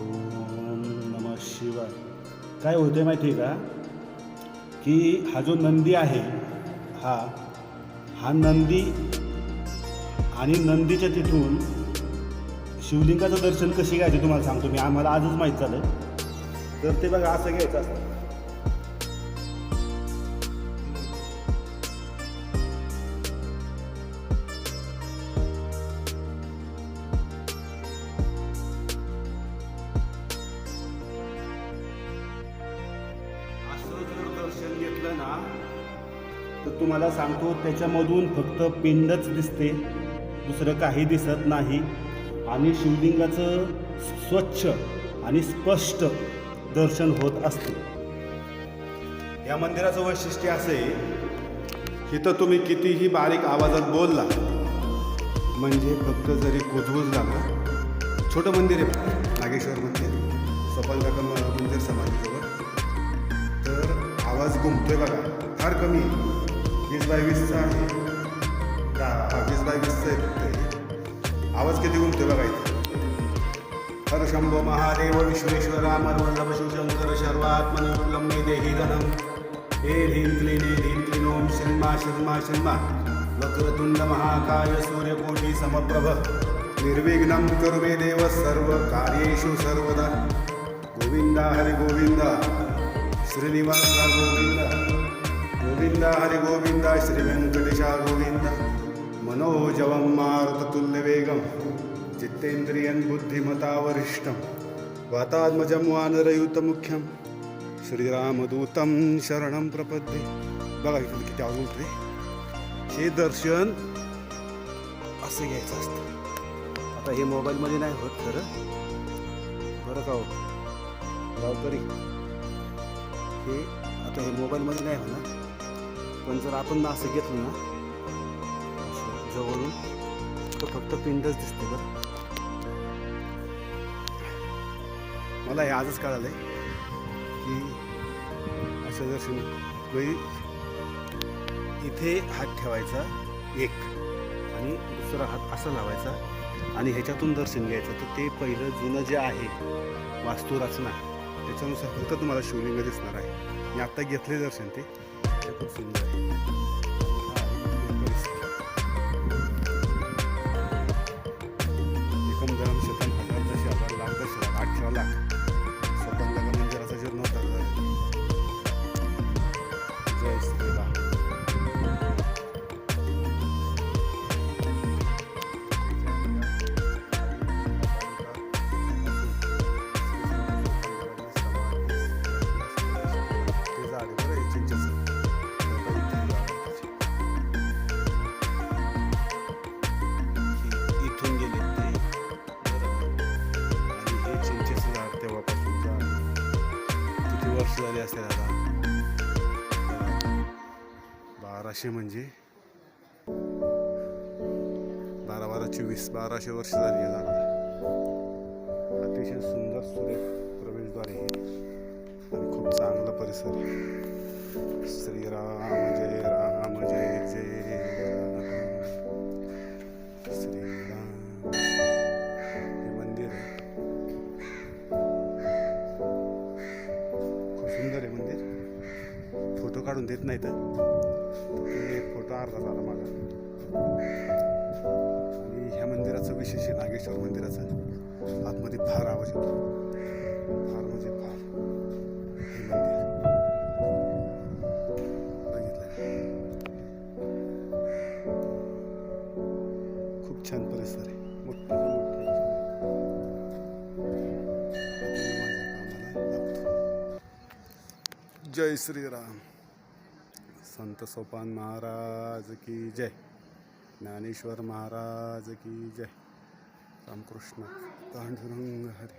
ओम नम शिवाय. काय होते माहिती आहे का? की हा जो नंदी आहे हा हा नंदी आणि नंदीच्या तिथून शिवलिंगाचं दर्शन कशी घ्यायचे तुम्हाला सांगतो मी. आम्हाला आजच माहीत झालं तर ते बघा असं घ्यायचं असतं. तर तुम्हाला सांगतो त्याच्यामधून फक्त पिंडच दिसते. दुसरं काही दिसत नाही. आणि शिवलिंगाचं स्वच्छ आणि स्पष्ट दर्शन होत असते. या मंदिराचं वैशिष्ट्य असं आहे इथं तुम्ही कितीही बारीक आवाजात बोलला म्हणजे फक्त जरी कुजबुजला ना छोटं मंदिर आहे नागेश्वर मंदिर. सोपान काका मंदिर समाधीजवळ. तर आवाज घुमतोय बघा फार कमी आहे. वीस बाय वीसचा आहे. दहा वीस बाय वीसचं आहे. फक्त आवाज किती घुमतोय बघायचं? हर शंभो महादेव विश्वेश्वरा मर्वल्लभ शिवशंकर सर्वात्मन मे देही धनम. हे ह्रीं क्लीन हे ह्रीं क्लीन ओम शर्मा शर्मा शर्मा वक्रतुंड महाकाय सूर्यकोटी समप्रभ. निर्विघ्नं करू मे देव सर्व कार्येषु सर्वदा. गोविंदा हरि गोविंदा. श्रीनिवास गोविंद. गोविंदा हरि गोविंदा श्री गोविंदा। मनोजवं मारुततुल्यवेगं चित्तेन्द्रियं बुद्धिमतावरिष्ठं वातात्मजं वानरयुतमुख्यं श्रीरामदूतं शरणं प्रपद्ये। बघा इकडे किती आवाज बोलतोय. हे दर्शन असं घ्यायचं असतं. आता हे मोबाईलमध्ये नाही होत खरं. बरं का हो? गावकरी हे आता हे मोबाईलमध्ये नाही होणार. पण जर आपण ना असं घेतलं ना असं जवळून तर फक्त पिंडच दिसते बरं. मला हे आजच कळालंय की असं दर्शन म्हणजे इथे हात ठेवायचा एक आणि दुसरा हात असा लावायचा आणि ह्याच्यातून दर्शन घ्यायचं. तर ते पहिलं जुनं जे आहे वास्तुरचना त्याच्यानुसार फक्त तुम्हाला शिवलिंग दिसणार आहे. मी आत्ता घेतले दर्शन ते. ते खूप सुंदर आहे हे तेव्हापासून किती वर्ष झाली असेल आता बाराशे म्हणजे बारा बारा चोवीस बाराशे वर्ष झाली आहे दादा अतिशय सुंदर सुरेख प्रवेशद्वार आहे आणि खूप चांगला परिसर श्रीराम जय राम जय जय सुंदर आहे मंदिर. फोटो काढून देत नाही तर ते फोटो अर्धा झाला माझा. आणि ह्या मंदिराचं विशेष आहे नागेश्वर मंदिराचं. आतमध्ये फार आवाज येतो फार म्हणजे फार. हे मंदिर. बघितलं? खूप छान परिसर आहे. मोठं. जय श्रीराम। संत सोपान महाराज की जय। ज्ञानेश्वर महाराज की जय। रामकृष्ण। पांडुरंग हरी।